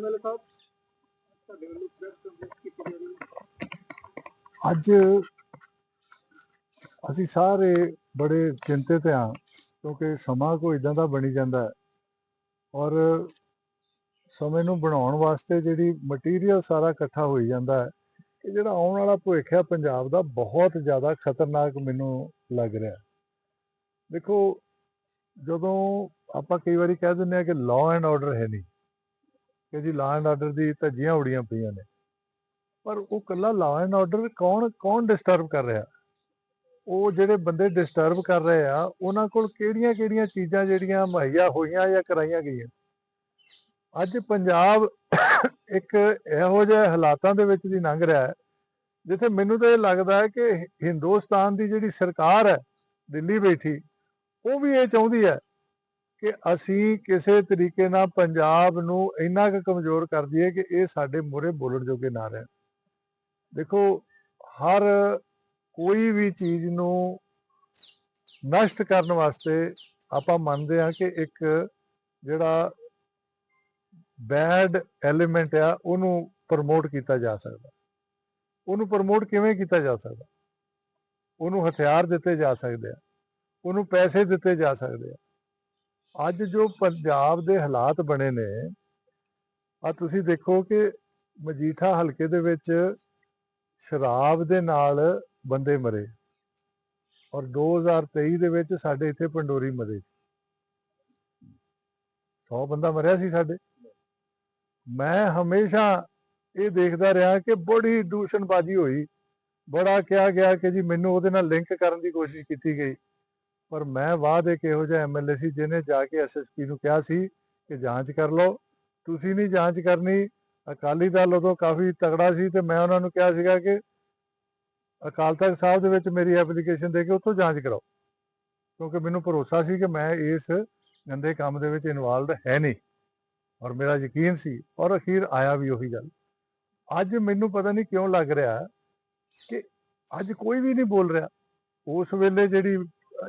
MLA ਸਾਹਿਬ ਤੁਹਾਡੇ ਵੱਲੋਂ press conference ਕੀਤੀ ਜਾ ਰਹੀ ਅੱਜ ਅਸੀਂ ਸਾਰੇ ਬੜੇ ਚਿੰਤਿਤ ਹਾਂ, ਕਿਉਂਕਿ ਸਮਾਂ ਕੋਈ ਇਦਾਂ ਦਾ ਬਣੀ ਜਾਂਦਾ ਹੈ। ਔਰ ਸਮੇਂ ਨੂੰ ਬਣਾਉਣ ਵਾਸਤੇ ਜਿਹੜੀ ਮਟੀਰੀਅਲ ਸਾਰਾ ਇਕੱਠਾ ਹੋਈ ਜਾਂਦਾ ਹੈ, ਇਹ ਜਿਹੜਾ ਆਉਣ ਵਾਲਾ ਭਵਿੱਖ ਹੈ, ਪੰਜਾਬ ਦਾ ਬਹੁਤ ਜ਼ਿਆਦਾ ਖਤਰਨਾਕ ਮੈਨੂੰ ਲੱਗ ਰਿਹਾ ਦੇਖੋ, ਜਦੋਂ ਆਪਾਂ ਕਈ ਵਾਰੀ ਕਹਿ ਦਿੰਦੇ ਆ ਕਿ ਲਾਅ ਐਂਡ ਆਰਡਰ ਹੈ ਨਹੀਂ ਕਿ ਜੀ ਲਾਅ ਐਂਡ ਆਰਡਰ ਦੀ ਧੱਜੀਆਂ ਉੜੀਆਂ ਪਈਆਂ ਨੇ। ਪਰ ਉਹ ਕੱਲਾ ਲਾਅ ਐਂਡ ਆਰਡਰ ਕੌਣ ਕੌਣ ਡਿਸਟਰਬ ਕਰ ਰਿਹਾ? ਉਹ ਜਿਹੜੇ ਬੰਦੇ ਡਿਸਟਰਬ ਕਰ ਰਹੇ ਆ, ਉਹਨਾਂ ਕੋਲ ਕਿਹੜੀਆਂ-ਕਿਹੜੀਆਂ ਚੀਜ਼ਾਂ ਜਿਹੜੀਆਂ ਮੁਹੱਈਆ ਹੋਈਆਂ ਜਾਂ ਕਰਾਈਆਂ ਗਈਆਂ? ਅੱਜ ਪੰਜਾਬ ਇੱਕ ਇਹੋ ਜਿਹੇ ਹਾਲਾਤਾਂ ਦੇ ਵਿੱਚ ਦੀ ਲੰਘ ਰਿਹਾ ਹੈ, ਜਿੱਥੇ ਮੈਨੂੰ ਤਾਂ ਇਹ ਲੱਗਦਾ ਹੈ ਕਿ ਹਿੰਦੁਸਤਾਨ ਦੀ ਜਿਹੜੀ ਸਰਕਾਰ ਹੈ, ਦਿੱਲੀ ਬੈਠੀ, ਉਹ ਵੀ ਇਹ ਚਾਹੁੰਦੀ ਹੈ ਕਿ ਅਸੀਂ ਕਿਸੇ ਤਰੀਕੇ ਨਾਲ ਪੰਜਾਬ ਨੂੰ ਇੰਨਾ ਕੁ ਕਮਜ਼ੋਰ ਕਰ ਦਈਏ ਕਿ ਇਹ ਸਾਡੇ ਮੂਹਰੇ ਬੋਲਣ ਜੋਗੇ ਨਾ ਰਹਿਣ। ਦੇਖੋ, ਹਰ ਕੋਈ ਵੀ ਚੀਜ਼ ਨੂੰ ਨਸ਼ਟ ਕਰਨ ਵਾਸਤੇ ਆਪਾਂ ਮੰਨਦੇ ਹਾਂ ਕਿ ਇੱਕ ਜਿਹੜਾ ਬੈਡ ਐਲੀਮੈਂਟ ਆ, ਉਹਨੂੰ ਪ੍ਰਮੋਟ ਕੀਤਾ ਜਾ ਸਕਦਾ। ਉਹਨੂੰ ਪ੍ਰਮੋਟ ਕਿਵੇਂ ਕੀਤਾ ਜਾ ਸਕਦਾ? ਉਹਨੂੰ ਹਥਿਆਰ ਦਿੱਤੇ ਜਾ ਸਕਦੇ ਆ। ਉਹਨੂੰ ਪੈਸੇ ਦਿੱਤੇ ਜਾ ਸਕਦੇ ਆ। ਅੱਜ ਜੋ ਪੰਜਾਬ ਦੇ ਹਾਲਾਤ ਬਣੇ ਨੇ ਆ ਤੁਸੀਂ ਦੇਖੋ ਕਿ ਮਜੀਠਾ ਹਲਕੇ ਦੇ ਵਿੱਚ ਸ਼ਰਾਬ ਦੇ ਨਾਲ ਬੰਦੇ ਮਰੇ। ਔਰ 2023 ਦੇ ਵਿੱਚ ਸਾਡੇ ਇੱਥੇ ਪੰਡੋਰੀ ਮਰੇ 100 ਬੰਦਾ ਮਰਿਆ ਸੀ ਸਾਡੇ। ਮੈਂ ਹਮੇਸ਼ਾ ਇਹ ਦੇਖਦਾ ਰਿਹਾ ਕਿ ਬੜੀ ਦੂਸ਼ਣਬਾਜ਼ੀ ਹੋਈ। ਬੜਾ ਕਿਹਾ ਗਿਆ ਕਿ ਜੀ ਮੈਨੂੰ ਉਹਦੇ ਨਾਲ ਲਿੰਕ ਕਰਨ ਦੀ ਕੋਸ਼ਿਸ਼ ਕੀਤੀ ਗਈ। ਪਰ ਮੈਂ ਬਾਅਦ ਇੱਕ ਇਹੋ ਜਿਹਾ ਐਮਐਲਏ ਸੀ ਜਿਹਨੇ ਜਾ ਕੇ ਐਸਐਸਪੀ ਨੂੰ ਕਿਹਾ ਸੀ ਕਿ ਜਾਂਚ ਕਰ ਲਓ। ਤੁਸੀਂ ਨਹੀਂ ਜਾਂਚ ਕਰਨੀ। ਅਕਾਲੀ ਦਲ ਉਦੋਂ ਕਾਫੀ ਤਗੜਾ ਸੀ ਤੇ ਮੈਂ ਉਹਨਾਂ ਨੂੰ ਕਿਹਾ ਸੀਗਾ ਕਿ ਅਕਾਲ ਤਖਤ ਸਾਹਿਬ ਦੇ ਵਿੱਚ ਮੇਰੀ ਐਪਲੀਕੇਸ਼ਨ ਦੇ ਕੇ ਉੱਥੋਂ ਜਾਂਚ ਕਰਾਓ। ਕਿਉਂਕਿ ਮੈਨੂੰ ਭਰੋਸਾ ਸੀ ਕਿ ਮੈਂ ਇਸ ਗੰਦੇ ਕੰਮ ਦੇ ਵਿੱਚ ਇਨਵੋਲਡ ਹੈ ਨਹੀਂ। ਔਰ ਮੇਰਾ ਯਕੀਨ ਸੀ ਔਰ ਅਖੀਰ ਆਇਆ ਵੀ ਉਹੀ ਗੱਲ। ਅੱਜ ਮੈਨੂੰ ਪਤਾ ਨਹੀਂ ਕਿਉਂ ਲੱਗ ਰਿਹਾ ਕਿ ਅੱਜ ਕੋਈ ਵੀ ਨਹੀਂ ਬੋਲ ਰਿਹਾ। ਉਸ ਵੇਲੇ ਜਿਹੜੀ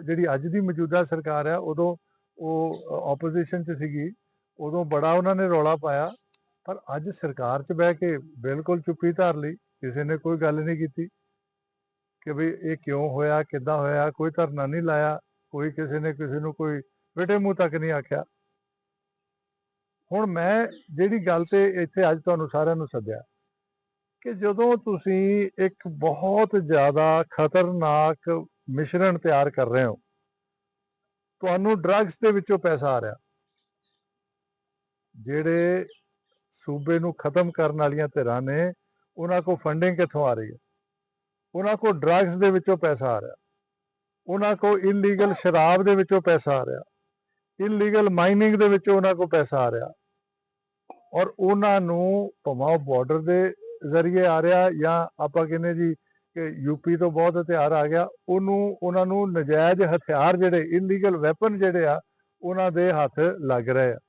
ਜਿਹੜੀ ਅੱਜ ਦੀ ਮੌਜੂਦਾ ਸਰਕਾਰ ਹੈ, ਉਦੋਂ ਉਹ ਆਪੋਜੀਸ਼ਨ 'ਚ ਸੀਗੀ, ਉਦੋਂ ਬੜਾ ਉਹਨਾਂ ਨੇ ਰੌਲਾ ਪਾਇਆ, ਪਰ ਅੱਜ ਸਰਕਾਰ 'ਚ ਬਹਿ ਕੇ ਬਿਲਕੁਲ ਚੁੱਪੀ ਧਾਰ ਲਈ, ਕਿਸੇ ਨੇ ਕੋਈ ਗੱਲ ਨਹੀਂ ਕੀਤੀ ਕਿ ਵੀ ਇਹ ਕਿਉਂ ਹੋਇਆ, ਕਿੱਦਾਂ ਹੋਇਆ, ਕੋਈ ਧਰਨਾ ਨਹੀਂ ਲਾਇਆ, ਕੋਈ ਕਿਸੇ ਨੇ ਕਿਸੇ ਨੂੰ ਕੋਈ ਬੇਟੇ ਮੂੰਹ ਤੱਕ ਨਹੀਂ ਆਖਿਆ। ਹੁਣ ਮੈਂ ਜਿਹੜੀ ਗੱਲ ਤੇ ਇੱਥੇ ਅੱਜ ਤੁਹਾਨੂੰ ਸਾਰਿਆਂ ਨੂੰ ਸੱਦਿਆ ਕਿ ਜਦੋਂ ਤੁਸੀਂ ਇੱਕ ਬਹੁਤ ਜ਼ਿਆਦਾ ਖਤਰਨਾਕ ਮਿਸ਼ਰਣ ਤਿਆਰ ਕਰ ਰਹੇ ਹੋ। ਤੁਹਾਨੂੰ ਡਰੱਗਸ ਦੇ ਵਿੱਚੋਂ ਪੈਸਾ ਆ ਰਿਹਾ। ਜਿਹੜੇ ਸੂਬੇ ਨੂੰ ਖਤਮ ਕਰਨ ਵਾਲੀਆਂ ਧਿਰਾਂ ਨੇ, ਉਹਨਾਂ ਕੋਲ ਫੰਡਿੰਗ ਕਿੱਥੋਂ ਆ ਰਹੀ ਹੈ? ਉਹਨਾਂ ਕੋਲ ਡਰੱਗਸ ਦੇ ਵਿੱਚੋਂ ਪੈਸਾ ਆ ਰਿਹਾ। ਉਹਨਾਂ ਕੋਲ ਇਲੀਗਲ ਸ਼ਰਾਬ ਦੇ ਵਿੱਚੋਂ ਪੈਸਾ ਆ ਰਿਹਾ। ਇਲੀਗਲ ਮਾਈਨਿੰਗ ਦੇ ਵਿੱਚੋਂ ਉਹਨਾਂ ਕੋਲ ਪੈਸਾ ਆ ਰਿਹਾ। ਔਰ ਉਹਨਾਂ ਨੂੰ ਭਾਵੇਂ ਬਾਰਡਰ ਦੇ ਜ਼ਰੀਏ ਆ ਰਿਹਾ ਜਾਂ ਆਪਾਂ ਕਹਿੰਦੇ ਜੀ ਯੂਪੀ ਤੋਂ ਬਹੁਤ ਹਥਿਆਰ ਆ ਗਿਆ। ਉਹਨੂੰ, ਉਹਨਾਂ ਨੂੰ ਨਜਾਇਜ਼ ਹਥਿਆਰ ਜਿਹੜੇ ਇਲੀਗਲ ਵੈਪਨ ਜਿਹੜੇ ਆ, ਉਹਨਾਂ ਦੇ ਹੱਥ ਲੱਗ ਰਹੇ ਆ।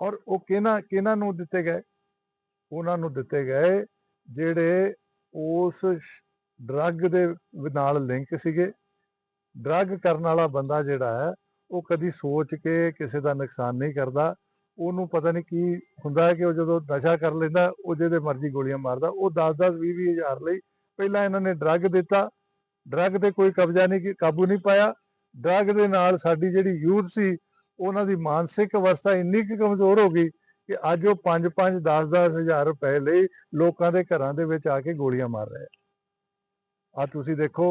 ਔਰ ਉਹ ਕਿਹਨਾਂ ਕਿਹਨਾਂ ਨੂੰ ਦਿੱਤੇ ਗਏ? ਉਹਨਾਂ ਨੂੰ ਦਿੱਤੇ ਗਏ ਜਿਹੜੇ ਉਸ ਡਰੱਗ ਦੇ ਨਾਲ ਲਿੰਕ ਸੀਗੇ। ਡਰੱਗ ਕਰਨ ਵਾਲਾ ਬੰਦਾ ਜਿਹੜਾ ਹੈ, ਉਹ ਕਦੀ ਸੋਚ ਕੇ ਕਿਸੇ ਦਾ ਨੁਕਸਾਨ ਨਹੀਂ ਕਰਦਾ। ਉਹਨੂੰ ਪਤਾ ਨਹੀਂ ਕੀ ਹੁੰਦਾ ਹੈ ਕਿ ਉਹ ਜਦੋਂ ਨਸ਼ਾ ਕਰ ਲੈਂਦਾ, ਉਹ ਜਿਹਦੇ ਮਰਜ਼ੀ ਗੋਲੀਆਂ ਮਾਰਦਾ। ਉਹ 10-10 20-20 ਹਜ਼ਾਰ ਲਈ ਪਹਿਲਾਂ ਇਹਨਾਂ ਨੇ ਡਰੱਗ ਦਿੱਤਾ। ਡਰੱਗ ਤੇ ਕੋਈ ਕਬਜ਼ਾ ਨਹੀਂ ਕਾਬੂ ਨਹੀਂ ਪਾਇਆ। ਡਰੱਗ ਦੇ ਨਾਲ ਸਾਡੀ ਜਿਹੜੀ ਯੂਥ ਸੀ, ਉਹਨਾਂ ਦੀ ਮਾਨਸਿਕ ਅਵਸਥਾ ਇੰਨੀ ਕੁ ਕਮਜ਼ੋਰ ਹੋ ਗਈ ਕਿ ਅੱਜ ਉਹ 5-5 10-10 ਹਜ਼ਾਰ ਰੁਪਏ ਲਈ ਲੋਕਾਂ ਦੇ ਘਰਾਂ ਦੇ ਵਿੱਚ ਆ ਕੇ ਗੋਲੀਆਂ ਮਾਰ ਰਹੇ ਆ। ਆ ਤੁਸੀਂ ਦੇਖੋ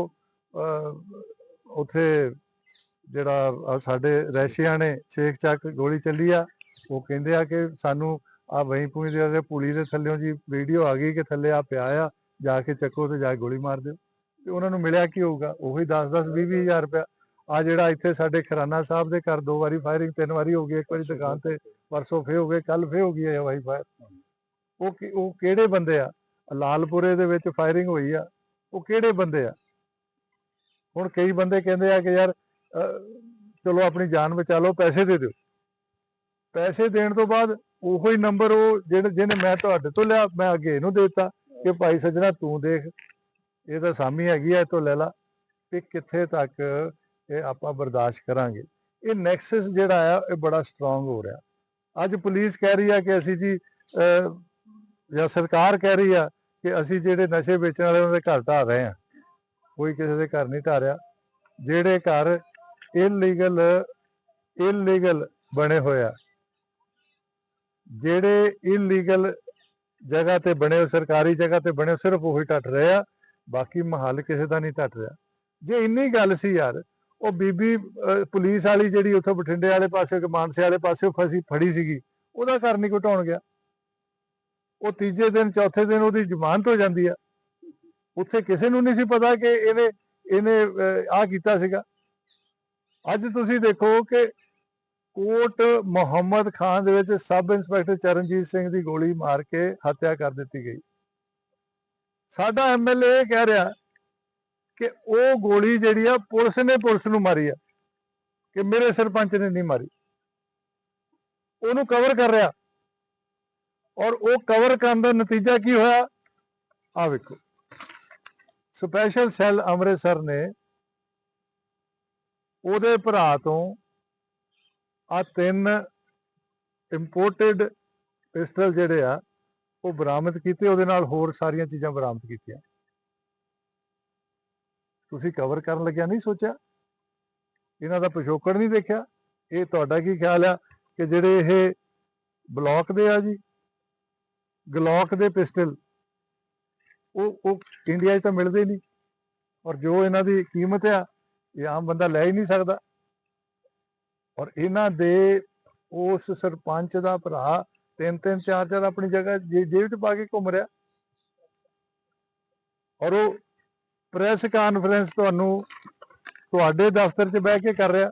ਉੱਥੇ ਜਿਹੜਾ ਸਾਡੇ ਰੈਸ਼ੀਆ ਨੇ ਸ਼ੇਖ ਚੱਕ ਗੋਲੀ ਚੱਲੀ ਆ, ਉਹ ਕਹਿੰਦੇ ਆ ਕਿ ਸਾਨੂੰ ਆ ਵਹੀਂ ਪੂਈ ਦੇ ਪੁਲੀ ਦੇ ਥੱਲੇੋਂ ਜੀ ਵੀਡੀਓ ਆ ਗਈ ਕਿ ਥੱਲੇ ਆ ਪਿਆ ਆ। ਜਾ ਕੇ ਚੱਕੋ ਤੇ ਜਾ ਕੇ ਗੋਲੀ ਮਾਰ ਦਿਓ। ਤੇ ਉਹਨਾਂ ਨੂੰ ਮਿਲਿਆ ਕੀ ਹੋਊਗਾ? ਉਹੀ 10-10 20 ਹਜ਼ਾਰ ਰੁਪਇਆ। ਆ ਜਿਹੜਾ ਇੱਥੇ ਸਾਡੇ ਖਰਾਨਾ ਸਾਹਿਬ ਦੇ ਘਰ ਦੋ ਵਾਰੀ ਫਾਇਰਿੰਗ ਤਿੰਨ ਵਾਰੀ ਹੋ ਗਈ, ਇੱਕ ਵਾਰੀ ਦੁਕਾਨ ਤੇ, ਪਰਸੋਂ ਫੇ ਹੋ ਗਏ, ਕੱਲ ਫੇ ਹੋ ਗਈ ਹੈ ਹਵਾਈ ਫਾਇਰ ਉਹ ਉਹ ਕਿਹੜੇ ਬੰਦੇ ਆ? ਲਾਲਪੁਰੇ ਦੇ ਵਿੱਚ ਫਾਇਰਿੰਗ ਹੋਈ ਆ। ਉਹ ਕਿਹੜੇ ਬੰਦੇ ਆ? ਹੁਣ ਕਈ ਬੰਦੇ ਕਹਿੰਦੇ ਆ ਕਿ ਯਾਰ ਚਲੋ ਆਪਣੀ ਜਾਨ ਬਚਾ ਲਓ, ਪੈਸੇ ਦੇ ਦਿਓ। ਪੈਸੇ ਦੇਣ ਤੋਂ ਬਾਅਦ ਉਹੋ ਹੀ ਨੰਬਰ ਉਹ ਜਿਹੜੇ, ਜਿਹਨੇ ਮੈਂ ਤੁਹਾਡੇ ਤੋਂ ਲਿਆ, ਮੈਂ ਅੱਗੇ ਇਹਨੂੰ ਦੇਤਾ। ਕਿ ਭਾਈ ਸੱਜਣਾ ਤੂੰ ਦੇਖ, ਇਹ ਤਾਂ ਸਾਮੀ ਹੈਗੀ ਆ, ਇਹ ਤੋਂ ਲੈ ਲਾ ਕਿ ਕਿੱਥੇ ਤੱਕ ਇਹ ਆਪਾਂ ਬਰਦਾਸ਼ਤ ਕਰਾਂਗੇ। ਇਹ ਨੈਕਸਸ ਜਿਹੜਾ ਆ, ਇਹ ਬੜਾ ਸਟਰੋਂਗ ਹੋ ਰਿਹਾ। ਅੱਜ ਪੁਲਿਸ ਕਹਿ ਰਹੀ ਆ ਕਿ ਅਸੀਂ ਜੀ ਜਾਂ ਸਰਕਾਰ ਕਹਿ ਰਹੀ ਆ ਕਿ ਅਸੀਂ ਜਿਹੜੇ ਨਸ਼ੇ ਵੇਚਣ ਵਾਲੇ ਉਹਨਾਂ ਦੇ ਘਰ ਢਾਹ ਰਹੇ ਆ। ਕੋਈ ਕਿਸੇ ਦੇ ਘਰ ਨਹੀਂ ਢਾਹ ਰਿਹਾ। ਜਿਹੜੇ ਘਰ ਇਲੀਗਲ ਇਲੀਗਲ ਬਣੇ ਹੋਏ ਆ। ਜਿਹੜੇ ਇਲੀਗਲ ਜਗ੍ਹਾ ਤੇ ਬਣੇ ਹੋਏ ਸਰਕਾਰੀ ਜਗ੍ਹਾ ਤੇ ਬਣੇ ਹੋਏ, ਸਿਰਫ ਉਹੀ ਟੱਟ ਰਹੇ ਆ ਬਾਕੀ ਮਹੱਲ ਕਿਸੇ ਦਾ ਨਹੀਂ ਟੱਟ ਰਿਹਾ। ਜੇ ਇੰਨੀ ਗੱਲ ਸੀ ਯਾਰ ਉਹ ਬੀਬੀ ਪੁਲਿਸ ਵਾਲੀ ਜਿਹੜੀ ਉੱਥੋਂ ਬਠਿੰਡੇ ਵਾਲੇ ਪਾਸੇ ਮਾਨਸੇ ਵਾਲੇ ਪਾਸੇ ਫਸੀ ਫੜੀ ਸੀਗੀ ਉਹਦਾ ਘਰ ਨਹੀਂ ਘਟਾਉਣ ਗਿਆ। ਉਹ ਤੀਜੇ ਦਿਨ ਚੌਥੇ ਦਿਨ ਉਹਦੀ ਜ਼ਮਾਨਤ ਹੋ ਜਾਂਦੀ ਆ। ਉੱਥੇ ਕਿਸੇ ਨੂੰ ਨਹੀਂ ਸੀ ਪਤਾ ਕਿ ਇਹਨੇ ਇਹਨੇ ਆ ਕੀਤਾ ਸੀਗਾ। ਅੱਜ ਤੁਸੀਂ ਦੇਖੋ ਕਿ ਕੋਟ ਮੁਹੰਮਦ ਖਾਨ ਦੇ ਵਿੱਚ ਸਬ ਇੰਸਪੈਕਟਰ ਚਰਨਜੀਤ ਸਿੰਘ ਦੀ ਗੋਲੀ ਮਾਰ ਕੇ ਹੱਤਿਆ ਕਰ ਦਿੱਤੀ ਗਈ। ਸਾਡਾ ਐਮਐਲਏ ਇਹ ਕਹਿ ਰਿਹਾ ਕਿ ਉਹ ਗੋਲੀ ਜਿਹੜੀ ਆ, ਪੁਲਿਸ ਨੇ ਪੁਲਿਸ ਨੂੰ ਮਾਰੀ ਆ, ਕਿ ਮੇਰੇ ਸਰਪੰਚ ਨੇ ਨਹੀਂ ਮਾਰੀ। ਉਹਨੂੰ ਕਵਰ ਕਰ ਰਿਹਾ ਔਰ ਉਹ ਕਵਰ ਕਰਨ ਦਾ ਨਤੀਜਾ ਕੀ ਹੋਇਆ? ਆ ਵੇਖੋ। ਸਪੈਸ਼ਲ ਸੈੱਲ ਅੰਮ੍ਰਿਤਸਰ ਨੇ ਉਹਦੇ ਭਰਾ ਤੋਂ ਆ ਤਿੰਨ ਇੰਪੋਰਟਡ ਪਿਸਟਲ ਜਿਹੜੇ ਆ, ਉਹ ਬਰਾਮਦ ਕੀਤੇ, ਉਹਦੇ ਨਾਲ ਹੋਰ ਸਾਰੀਆਂ ਚੀਜ਼ਾਂ ਬਰਾਮਦ ਕੀਤੀਆਂ। ਤੁਸੀਂ ਕਵਰ ਕਰਨ ਲੱਗਿਆ, ਨਹੀਂ ਸੋਚਿਆ? ਇਹਨਾਂ ਦਾ ਪਿਛੋਕੜ ਨਹੀਂ ਦੇਖਿਆ? ਇਹ ਤੁਹਾਡਾ ਕੀ ਖਿਆਲ ਆ ਕਿ ਜਿਹੜੇ ਇਹ ਬਲੌਕ ਦੇ ਆ ਜੀ ਗਲੌਕ ਦੇ ਪਿਸਟਲ, ਉਹ ਉਹ ਇੰਡੀਆ 'ਚ ਤਾਂ ਮਿਲਦੇ ਨਹੀਂ। ਔਰ ਜੋ ਇਹਨਾਂ ਦੀ ਕੀਮਤ ਆ, ਇਹ ਆਮ ਬੰਦਾ ਲੈ ਹੀ ਨਹੀਂ ਸਕਦਾ। ਔਰ ਇਹਨਾਂ ਦੇ ਉਸ ਸਰਪੰਚ ਦਾ ਭਰਾ ਤਿੰਨ ਤਿੰਨ ਚਾਰ ਚਾਰ ਆਪਣੀ ਜਗ੍ਹਾ ਜੇਬ 'ਚ ਪਾ ਕੇ ਘੁੰਮ ਰਿਹਾ। ਔਰ ਉਹ ਪ੍ਰੈਸ ਕਾਨਫਰੰਸ ਤੁਹਾਨੂੰ ਤੁਹਾਡੇ ਦਫ਼ਤਰ 'ਚ ਬਹਿ ਕੇ ਕਰ ਰਿਹਾ।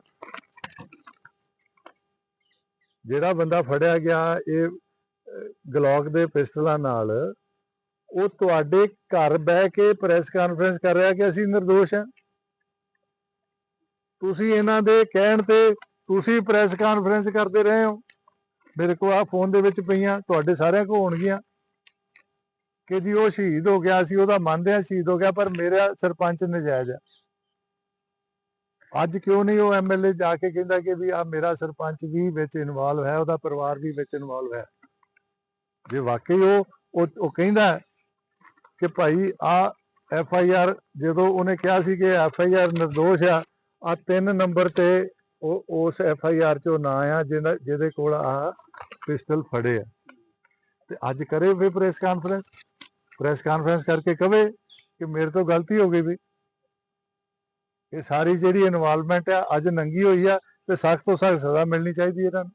ਜਿਹੜਾ ਬੰਦਾ ਫੜਿਆ ਗਿਆ ਇਹ ਅਹ, ਗਲੌਕ ਦੇ ਪਿਸਟਲਾਂ ਨਾਲ ਉਹ ਤੁਹਾਡੇ ਘਰ ਬਹਿ ਕੇ ਪ੍ਰੈਸ ਕਾਨਫਰੰਸ ਕਰ ਰਿਹਾ ਕਿ ਅਸੀਂ નિર્ਦੋਸ਼ ਹਾਂ। ਤੁਸੀਂ ਇਹਨਾਂ ਦੇ ਕਹਿਣ ਤੇ ਤੁਸੀਂ ਪ੍ਰੈਸ ਕਾਨਫਰੰਸ ਕਰਦੇ ਰਹੇ ਹੋ। ਮੇਰੇ ਕੋਲ ਆ ਫੋਨ ਦੇ ਵਿੱਚ ਪਈਆਂ, ਤੁਹਾਡੇ ਸਾਰਿਆਂ ਕੋਲ ਹੋਣਗੀਆਂ। ਕਿ ਜੀ ਉਹ ਸ਼ਹੀਦ ਹੋ ਗਿਆ ਸੀ, ਉਹਦਾ ਮੰਨਦੇ ਆ ਸ਼ਹੀਦ ਹੋ ਗਿਆ, ਪਰ ਮੇਰਾ ਸਰਪੰਚ ਨਜਾਇਜ਼ ਆ। ਅੱਜ ਕਿਉਂ ਨਹੀਂ ਉਹ ਐਮਐਲਏ ਜਾ ਕੇ ਕਹਿੰਦਾ ਕਿ ਵੀ ਆ ਮੇਰਾ ਸਰਪੰਚ ਵੀ ਵਿੱਚ ਇਨਵੋਲਵ ਹੈ, ਉਹਦਾ ਪਰਿਵਾਰ ਵੀ ਵਿੱਚ ਇਨਵੋਲਵ ਹੈ। ਜੇ ਵਾਕਈ ਉਹ ਉਹ ਕਹਿੰਦਾ ਕਿ ਭਾਈ ਆ ਐਫ ਆਈ ਆਰ ਜਦੋਂ ਉਹਨੇ ਕਿਹਾ ਸੀ ਕਿ ਐਫ ਆਈ ਆਰ ਨਿਰਦੋਸ਼ ਆ ਆ ਤਿੰਨ ਨੰਬਰ ਤੇ ਉਹ, ਉਸ ਐਫ ਆਈ ਆਰ ਚੋਂ ਨਾਂ ਆ ਜਿਹਦੇ ਕੋਲ ਆ ਪਿਸਟਲ ਫੜੇ ਆ। ਤੇ ਅੱਜ ਕਰੇ ਵੀ ਪ੍ਰੈਸ ਕਾਨਫਰੰਸ ਪ੍ਰੈਸ ਕਾਨਫਰੰਸ ਕਰਕੇ ਕਵੇ ਕਿ ਮੇਰੇ ਤੋਂ ਗਲਤੀ ਹੋ ਗਈ ਵੀ। ਇਹ ਸਾਰੀ ਜਿਹੜੀ ਇਨਵੋਲਵਮੈਂਟ ਆ, ਅੱਜ ਨੰਗੀ ਹੋਈ ਆ ਤੇ ਸਖਤ ਤੋਂ ਸਖਤ ਸਜ਼ਾ ਮਿਲਣੀ ਚਾਹੀਦੀ ਇਹਨਾਂ ਨੂੰ।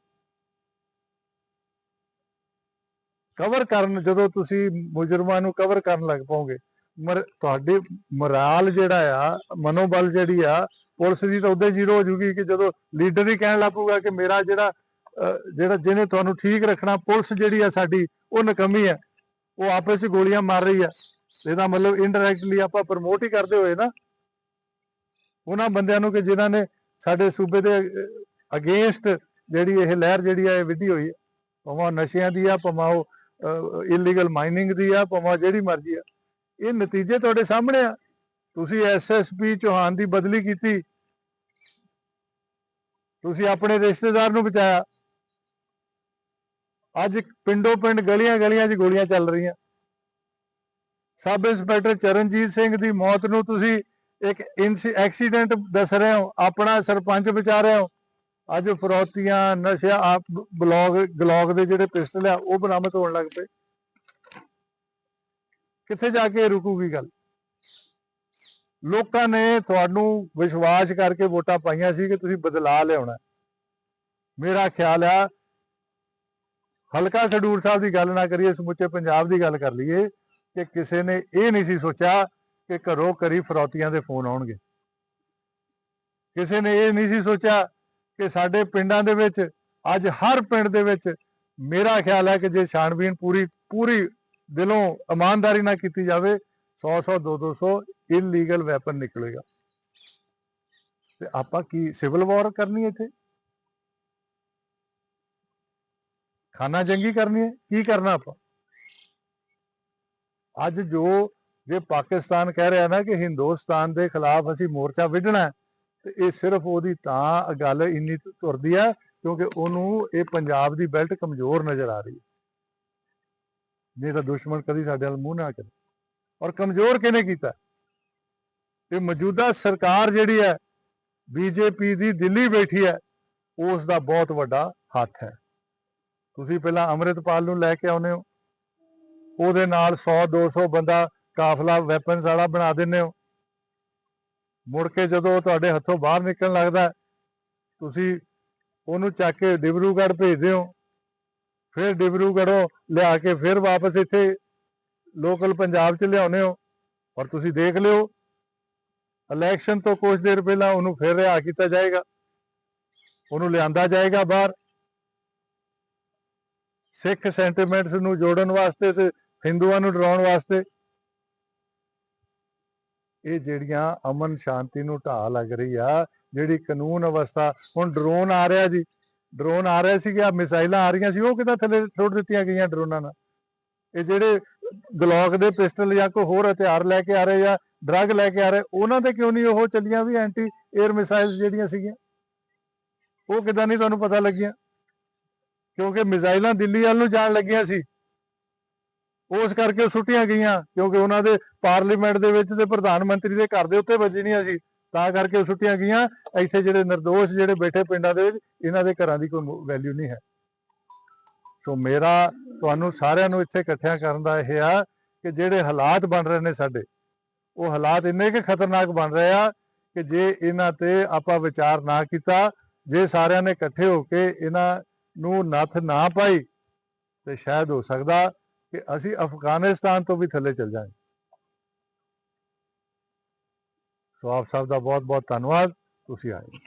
ਕਵਰ ਕਰਨ, ਜਦੋਂ ਤੁਸੀਂ ਮੁਜਰਮਾਂ ਨੂੰ ਕਵਰ ਕਰਨ ਲੱਗ ਪਾਓਗੇ, ਮਰ, ਤੁਹਾਡੇ ਮੋਰਾਲ ਜਿਹੜਾ ਆ, ਮਨੋਬਲ ਜਿਹੜੀ ਆ ਪੁਲਿਸ ਦੀ ਤਾਂ ਉਦੋਂ ਜ਼ੀਰੋ ਹੋ ਜੂਗੀ ਕਿ ਜਦੋਂ ਲੀਡਰ ਹੀ ਕਹਿਣ ਲੱਗ ਕਿ ਮੇਰਾ ਜਿਹੜਾ ਜਿਹੜਾ ਜਿਹਨੇ ਤੁਹਾਨੂੰ ਠੀਕ ਰੱਖਣਾ, ਪੁਲਿਸ ਜਿਹੜੀ ਆ ਸਾਡੀ, ਉਹ ਨਕਮੀ ਹੈ ਉਹ ਆਪਸ ਵਿੱਚ ਗੋਲੀਆਂ ਮਾਰ ਰਹੀ ਆ। ਇਹਦਾ ਮਤਲਬ ਇਨਡਾਇਰੈਕਟਲੀ ਆਪਾਂ ਪ੍ਰਮੋਟ ਹੀ ਕਰਦੇ ਹੋਏ ਨਾ, ਉਹਨਾਂ ਬੰਦਿਆਂ ਨੂੰ ਕਿ ਜਿਨ੍ਹਾਂ ਨੇ ਸਾਡੇ ਸੂਬੇ ਦੇ ਅਗੇਂਸਟ ਜਿਹੜੀ ਇਹ ਲਹਿਰ ਜਿਹੜੀ ਆ, ਇਹ ਵਿੱਢੀ ਹੋਈ ਹੈ ਭਾਵੇਂ ਉਹ ਨਸ਼ਿਆਂ ਦੀ ਆ, ਭਾਵੇਂ ਉਹ ਇਲੀਗਲ ਮਾਈਨਿੰਗ ਦੀ ਆ, ਭਾਵੇਂ ਜਿਹੜੀ ਮਰਜ਼ੀ ਆ। ਇਹ ਨਤੀਜੇ ਤੁਹਾਡੇ ਸਾਹਮਣੇ ਆ। ਤੁਸੀਂ ਐਸਐਸਪੀ ਚੌਹਾਨ ਦੀ ਬਦਲੀ ਕੀਤੀ। ਤੁਸੀਂ ਆਪਣੇ ਰਿਸ਼ਤੇਦਾਰ ਨੂੰ ਬਚਾਇਆ। ਅੱਜ ਪਿੰਡੋਂ ਪਿੰਡ ਗਲੀਆਂ ਗਲੀਆਂ 'ਚ ਗੋਲੀਆਂ ਚੱਲ ਰਹੀਆਂ। ਸਬ ਇੰਸਪੈਕਟਰ ਚਰਨਜੀਤ ਸਿੰਘ ਦੀ ਮੌਤ ਨੂੰ ਤੁਸੀਂ ਇੱਕ ਐਕਸੀਡੈਂਟ ਦੱਸ ਰਹੇ ਹੋ। ਆਪਣਾ ਸਰਪੰਚ ਬਚਾ ਰਹੇ ਹੋ। ਅੱਜ ਫਰੋਤੀਆਂ ਨਸ਼ਾ ਆਪ ਬਲੌਗ, ਗਲੌਗ ਦੇ ਜਿਹੜੇ ਪਿਸਟਲ ਆ, ਉਹ ਬਰਾਮਦ ਹੋਣ ਲੱਗ ਪਏ। ਕਿੱਥੇ ਜਾ ਕੇ ਰੁਕੂਗੀ ਗੱਲ? ਲੋਕਾਂ ਨੇ ਤੁਹਾਨੂੰ ਵਿਸ਼ਵਾਸ ਕਰਕੇ ਵੋਟਾਂ ਪਾਈਆਂ ਸੀ ਕਿ ਤੁਸੀਂ ਬਦਲਾਅ ਲਿਆਉਣਾ ਹੈ। ਮੇਰਾ ਖਿਆਲ ਆ, ਹਲਕਾ ਖਡੂਰ ਸਾਹਿਬ ਦੀ ਗੱਲ ਨਾ ਕਰੀਏ, ਸਮੁੱਚੇ ਪੰਜਾਬ ਦੀ ਗੱਲ ਕਰ ਲਈਏ, ਕਿ ਕਿਸੇ ਨੇ ਇਹ ਨਹੀਂ ਸੀ ਸੋਚਿਆ ਕਿ ਘਰੋਂ ਕਰੀ ਫਰੌਤੀਆਂ ਦੇ ਫੋਨ ਆਉਣਗੇ ਕਿਸੇ ਨੇ ਇਹ ਨਹੀਂ ਸੀ ਸੋਚਿਆ ਕਿ ਸਾਡੇ ਪਿੰਡਾਂ ਦੇ ਵਿੱਚ, ਅੱਜ ਹਰ ਪਿੰਡ ਦੇ ਵਿੱਚ, ਮੇਰਾ ਖਿਆਲ ਹੈ ਕਿ ਜੇ ਛਾਣਬੀਨ ਪੂਰੀ ਪੂਰੀ ਦਿਲੋਂ ਇਮਾਨਦਾਰੀ ਨਾਲ ਕੀਤੀ ਜਾਵੇ 100 100 2 200 ਇਲੀਗਲ ਵੈਪਨ ਨਿਕਲੇਗਾ। ਤੇ ਆਪਾਂ ਕੀ ਸਿਵਲ ਵਾਰ ਕਰਨੀ ਇੱਥੇ? ਖਾਨਾ ਜੰਗੀ ਕਰਨੀ ਹੈ? ਕੀ ਕਰਨਾ ਆਪਾਂ? ਅੱਜ ਜੋ ਜੇ ਪਾਕਿਸਤਾਨ ਕਹਿ ਰਿਹਾ ਨਾ ਕਿ ਹਿੰਦੁਸਤਾਨ ਦੇ ਖਿਲਾਫ ਅਸੀਂ ਮੋਰਚਾ ਵਿੱਢਣਾ ਤੇ ਇਹ ਸਿਰਫ ਉਹਦੀ ਤਾਂ ਗੱਲ ਇੰਨੀ ਤੁਰਦੀ ਆ, ਕਿਉਂਕਿ ਉਹਨੂੰ ਇਹ ਪੰਜਾਬ ਦੀ ਬੈਲਟ ਕਮਜ਼ੋਰ ਨਜ਼ਰ ਆ ਰਹੀ ਹੈ। ਨਹੀਂ ਤਾਂ ਦੁਸ਼ਮਣ ਕਦੀ ਸਾਡੇ ਨਾਲ ਮੂੰਹ ਨਾ ਕਰੇ। ਔਰ ਕਮਜ਼ੋਰ ਕਿਹਨੇ ਕੀਤਾ? ਇਹ ਮੌਜੂਦਾ ਸਰਕਾਰ ਜਿਹੜੀ ਹੈ, ਬੀਜੇਪੀ ਦੀ ਦਿੱਲੀ ਬੈਠੀ ਹੈ ਉਸ ਦਾ ਬਹੁਤ ਵੱਡਾ ਹੱਥ ਹੈ। ਤੁਸੀਂ ਪਹਿਲਾਂ ਅੰਮ੍ਰਿਤਪਾਲ ਨੂੰ ਲੈ ਕੇ ਆਉਨੇ ਹੋ। ਉਹਦੇ ਨਾਲ 100 200 ਬੰਦਾ ਕਾਫਲਾ ਵੈਪਨਸ ਵਾਲਾ ਬਣਾ ਦਿੰਦੇ ਹੋ। ਮੁੜ ਕੇ ਜਦੋਂ ਤੁਹਾਡੇ ਹੱਥੋਂ ਬਾਹਰ ਨਿਕਲਣ ਲੱਗਦਾ, ਤੁਸੀਂ ਉਹਨੂੰ ਚੱਕ ਕੇ ਡਿਬਰੂਗੜ੍ਹ ਭੇਜਦੇ ਹੋ। ਫਿਰ ਡਿਬਰੂਗੜ੍ਹੋਂ ਲਿਆ ਕੇ ਫਿਰ ਵਾਪਸ ਇੱਥੇ ਲੋਕਲ ਪੰਜਾਬ 'ਚ ਲਿਆਉਨੇ ਹੋ। ਔਰ ਤੁਸੀਂ ਦੇਖ ਲਿਓ ਇਲੈਕਸ਼ਨ ਤੋਂ ਕੁਝ ਦੇਰ ਪਹਿਲਾਂ ਉਹਨੂੰ ਫਿਰ ਰਿਹਾ ਕੀਤਾ ਜਾਏਗਾ। ਉਹਨੂੰ ਲਿਆਂਦਾ ਜਾਏਗਾ ਬਾਹਰ। ਸਿੱਖ ਸੈਂਟੀਮੈਂਟਸ ਨੂੰ ਜੋੜਨ ਵਾਸਤੇ ਤੇ ਹਿੰਦੂਆਂ ਨੂੰ ਡਰਾਉਣ ਵਾਸਤੇ। ਇਹ ਜਿਹੜੀਆਂ ਅਮਨ ਸ਼ਾਂਤੀ ਨੂੰ ਢਾਹ ਲੱਗ ਰਹੀ ਆ, ਜਿਹੜੀ ਕਾਨੂੰਨ ਅਵਸਥਾ, ਹੁਣ ਡਰੋਨ ਆ ਰਿਹਾ ਜੀ। ਡਰੋਨ ਆ ਰਿਹਾ ਸੀ ਕਿ ਮਿਸਾਈਲਾਂ ਆ ਰਹੀਆਂ ਸੀ, ਉਹ ਕਿਦਾਂ ਥੱਲੇ ਛੋੜ ਦਿੱਤੀਆਂ ਗਈਆਂ ਡਰੋਨਾਂ ਨਾਲ? ਇਹ ਜਿਹੜੇ ਗਲੋਕ ਦੇ ਪਿਸਟਲ ਜਾਂ ਕੋਈ ਹੋਰ ਹਥਿਆਰ ਲੈ ਕੇ ਆ ਰਹੇ ਆ ਡਰੱਗ ਲੈ ਕੇ ਆ ਰਹੇ, ਉਹਨਾਂ ਤੇ ਕਿਉਂ ਨਹੀਂ ਉਹ ਚੱਲੀਆਂ ਵੀ ਐਂਟੀ 에ਅਰ ਮਿਸਾਈਲਸ ਜਿਹੜੀਆਂ ਸੀਗੀਆਂ? ਉਹ ਕਿਦਾਂ ਨਹੀਂ ਤੁਹਾਨੂੰ ਪਤਾ ਲੱਗੀਆਂ? ਕਿਉਂਕਿ ਮਿਜ਼ਾਈਲਾਂ ਦਿੱਲੀ ਵੱਲ ਨੂੰ ਜਾਣ ਲੱਗੀਆਂ ਸੀ। ਉਸ ਕਰਕੇ ਉਹ ਸੁੱਟੀਆਂ ਗਈਆਂ, ਕਿਉਂਕਿ ਉਹਨਾਂ ਦੇ ਪਾਰਲੀਮੈਂਟ ਦੇ ਵਿੱਚ ਤੇ ਪ੍ਰਧਾਨ ਮੰਤਰੀ ਦੇ ਘਰ ਦੇ ਉੱਤੇ ਵੱਜਣੀਆਂ ਸੀ। ਤਾਂ ਕਰਕੇ ਉਹ ਸੁੱਟੀਆਂ ਗਈਆਂ। ਇੱਥੇ ਜਿਹੜੇ ਨਿਰਦੋਸ਼ ਜਿਹੜੇ ਬੈਠੇ ਪਿੰਡਾਂ ਦੇ ਵਿੱਚ, ਇਹਨਾਂ ਦੇ ਘਰਾਂ ਦੀ ਕੋਈ ਵੈਲਿਊ ਨਹੀਂ ਹੈ। ਸੋ ਮੇਰਾ, ਤੁਹਾਨੂੰ ਸਾਰਿਆਂ ਨੂੰ ਇੱਥੇ ਇਕੱਠਿਆਂ ਕਰਨ ਦਾ ਇਹ ਆ ਕਿ ਜਿਹੜੇ ਹਾਲਾਤ ਬਣ ਰਹੇ ਨੇ ਸਾਡੇ ਉਹ ਹਾਲਾਤ ਇੰਨੇ ਕਿ ਖਤਰਨਾਕ ਬਣ ਰਹੇ ਆ ਕਿ ਜੇ ਇਹਨਾਂ ਤੇ ਆਪਾਂ ਵਿਚਾਰ ਨਾ ਕੀਤਾ, ਜੇ ਸਾਰਿਆਂ ਨੇ ਇਕੱਠੇ ਹੋ ਕੇ ਇਹਨਾਂ ਨੂੰ ਨੱਥ ਨਾ ਪਾਈ, ਤੇ ਸ਼ਾਇਦ ਹੋ ਸਕਦਾ ਕਿ ਅਸੀਂ ਅਫਗਾਨਿਸਤਾਨ ਤੋਂ ਵੀ ਥੱਲੇ ਚੱਲ ਜਾਵਾਂਗੇ ਸੋ ਆਪ ਸਭ ਦਾ ਬਹੁਤ ਬਹੁਤ ਧੰਨਵਾਦ। ਤੁਸੀਂ ਆਏ।